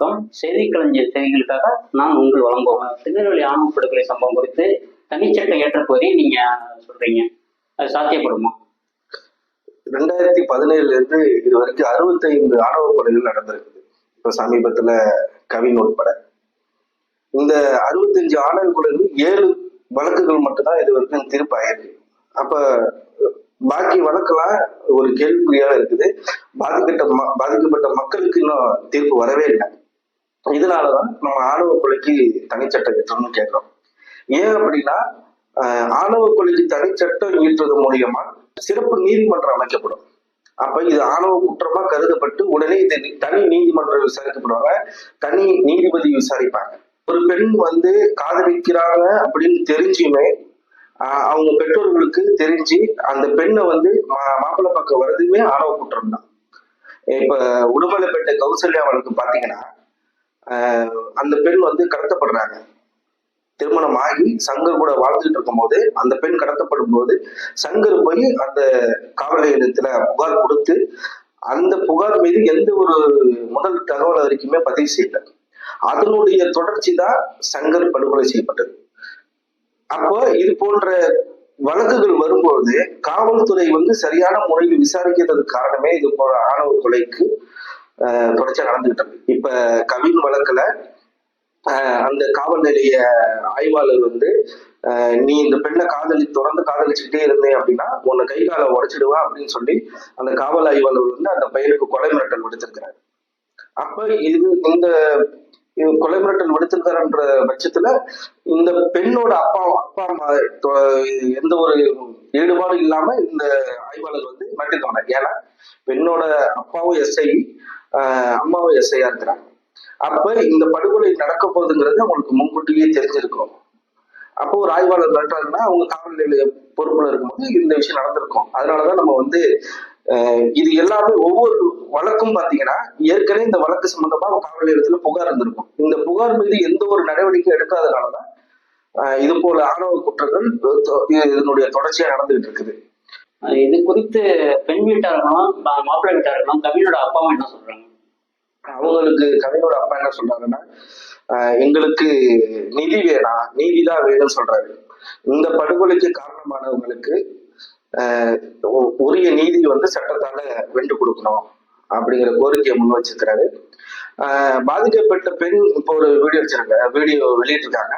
வணக்கம். செய்தி கலைஞர் செய்திகளுக்காக நான் உங்கள் வழங்குவேன் திருநெல்வேலி ஆணவ படுகொலை சம்பவம் குறித்து தனிச்சட்டம் ஏற்ற கோரி நீங்க சொல்றீங்க. அது சாத்தியப்படுமா? ரெண்டாயிரத்தி பதினேழுல இருந்து இது வரைக்கும் அறுபத்தைந்து ஆணவ கொலைகள் நடந்திருக்குது. இப்ப சமீபத்துல கவின் உட்பட. இந்த அறுபத்தஞ்சு ஆணவ கொலைகள் ஏழு வழக்குகள் மட்டும்தான் இது வரைக்கும் தீர்ப்பு ஆயிருக்கு. அப்ப பாக்கி வழக்கெல்லாம் ஒரு கேள்விக்குறியாக இருக்குது. பாதிக்கப்பட்ட ம- பாதிக்கப்பட்ட மக்களுக்கு இன்னும் தீர்ப்பு வரவே இல்லை. இதனாலதான் நம்ம ஆணவ கொலைக்கு தனிச்சட்டம் ஏற்றணும்னு கேட்கிறோம். ஏன் அப்படின்னா ஆணவ கொலைக்கு தனிச்சட்டம் ஈட்டுறது மூலியமா சிறப்பு நீதிமன்றம் அமைக்கப்படும். அப்ப இது ஆணவ குற்றமா கருதப்பட்டு உடனே இது தனி நீதிமன்றம் விசாரிக்கப்படுவாங்க தனி நீதிபதி விசாரிப்பாங்க. ஒரு பெண் வந்து காதலிக்கிறாங்க அப்படின்னு தெரிஞ்சுமே அவங்க பெற்றோர்களுக்கு தெரிஞ்சு அந்த பெண்ணை வந்து மா- மாப்பிள்ளை பக்கம் வர்றதுமே ஆணவ குற்றம் தான். இப்ப உடுமலைப்பேட்டை கௌசல்யா வழக்கு பாத்தீங்கன்னா அந்த பெண் வந்து கடத்தப்படுறாங்க. திருமணம் ஆகி சங்கர் கூட வாழ்ந்துட்டு இருக்கும்போது அந்த பெண் கடத்தப்படும் போது சங்கர் போய் அந்த காவல் நிலையத்துல புகார் கொடுத்து அந்த புகார் மீது எந்த ஒரு முதல் தகவல் வரைக்குமே பதிவு செய்யல. அதனுடைய தொடர்ச்சி தான் சங்கர் படுகொலை செய்யப்பட்டது. அப்போ இது போன்ற வழக்குகள் வரும்போது காவல்துறை வந்து சரியான முறையில் விசாரிக்கிறதுக்கு காரணமே இது போன்ற ஆணவ கொலைக்கு தொடர்ச்சியா நடந்துகிட்டு இருக்கு. இப்ப கவின் வழக்குல அந்த காவல் நிலைய ஆய்வாளர் வந்து நீ இந்த பெண்ணை காதலி தொடர்ந்து காதலிச்சுக்கிட்டே இருந்தேன் அப்படின்னா உன்னை கை காலை உடைச்சிடுவேன் அப்படின்னு சொல்லி அந்த காவல் ஆய்வாளர் வந்து அந்த பையனுக்கு கொலை மிரட்டல் விடுத்திருக்கிறார். அப்ப இது இந்த கொலை மிரட்டல் விடுத்திருக்காருன்ற பட்சத்துல இந்த பெண்ணோட அப்பா அப்பா அம்மா எந்த ஒரு ஈடுபாடும் இல்லாம இந்த ஆய்வாளர் வந்து மிரட்டிருக்காங்க ஏன்னா பெண்ணோட அப்பாவும் எஸ்ஐ அம்மாவும் எஸ்ஐயா இருக்கிறாங்க. அப்ப இந்த படுகொலை நடக்க போகுதுங்கிறது அவங்களுக்கு முன்கூட்டியே தெரிஞ்சிருக்கும். அப்போ ஒரு ஆய்வாளர் மிரட்டுறாங்கன்னா அவங்க காவல் நிலைய பொறுப்புல இருக்கும்போது இந்த விஷயம் நடந்திருக்கும். அதனாலதான் நம்ம வந்து இது எல்லாமே ஒவ்வொரு வழக்கும் பாத்தீங்கன்னா ஏற்கனவே இந்த வழக்கு சம்பந்தமா காவல் நிலையத்துல புகார் இருந்திருக்கும். இந்த புகார் மீது எந்த ஒரு நடவடிக்கை எடுக்காதனாலதான் இது போல ஆணவ குற்றங்கள் இதனுடைய தொடர்ச்சியா நடந்துகிட்டு இருக்குது. இது குறித்து பெண் வீட்டார்களும் மா- மாப்பிள்ளை வீட்டார்களும் கவினோட அப்பாவும் என்ன சொல்றாங்க? அவங்களுக்கு கவினோட அப்பா என்ன சொல்றாருன்னா எங்களுக்கு நிதி வேணாம் நீதி தான் வேணும்னு சொல்றாரு. இந்த படுகொலைக்கு காரணமானவங்களுக்கு உரிய நீதி வந்து சட்டத்தால வென்று கொடுக்கணும் அப்படிங்கிற கோரிக்கையை முன் வச்சிருக்கிறாரு. பாதிக்கப்பட்ட பெண் இப்போ ஒரு வீடியோ வச்சிருக்க வீடியோ வெளியிட்டிருக்காங்க.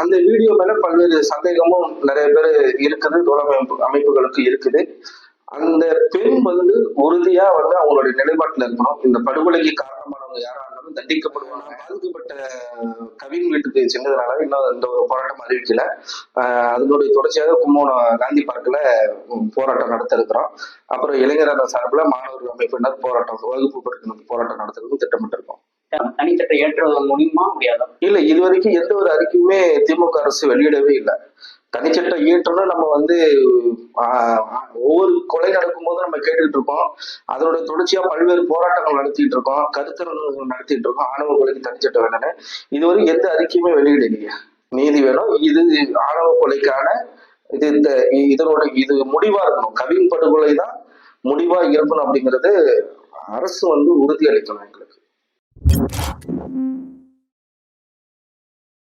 அந்த வீடியோ மேல பல்வேறு சந்தேகமும் நிறைய பேர் இருக்குது தோழமை அமைப்புகளுக்கு இருக்குது. அந்த பெண் வந்து உறுதியா வந்து அவங்களுடைய நிலைப்பாட்டுல இருக்கணும். இந்த படுகொலைக்கு காரணமானவங்க யாரா இருந்தாலும் தண்டிக்கப்படுவாங்க. பாதிக்கப்பட்ட கவின் வீட்டுக்கு சென்றதுனால இன்னும் இந்த ஒரு போராட்டம் அறிவிக்கல. அதனுடைய தொடர்ச்சியாக கும்பகோணம் காந்தி பார்க்ல போராட்டம் நடத்த இருக்கிறோம் அப்புறம் இளைஞர் சார்பில் மாணவர்கள் அமைப்பினர் போராட்டம் வகுப்பு பெருக்கினர் போராட்டம் நடத்துறதுக்கும் திட்டமிட்டிருக்கோம். தனிச்சட்டம் ஏற்றுவது மூலியமா முடியாது. இல்ல இது வரைக்கும் எந்த ஒரு அறிக்கையுமே திமுக அரசு வெளியிடவே இல்லை. தனிச்சட்டம் இயற்றணும் நம்ம வந்து ஒவ்வொரு கொலை நடக்கும்போது நம்ம கேட்டுட்டு இருக்கோம். அதோட தொடர்ச்சியா பல்வேறு போராட்டங்கள் நடத்திட்டு இருக்கோம். கருத்தரங்குகள் நடத்திட்டு இருக்கோம். ஆணவ கொலைக்கு தனிச்சட்டம் வேணும்னு இதுவரை எந்த அறிக்கையுமே வெளியிடலைங்க. நீதி வேணும். இது ஆணவ கொலைக்கான இது இந்த இதனோட இது முடிவா இருக்கணும். கவின் படுகொலை தான் முடிவா இருக்கணும் அப்படிங்கிறது அரசு வந்து உறுதி அளிக்கணும் எங்களுக்கு. あっ。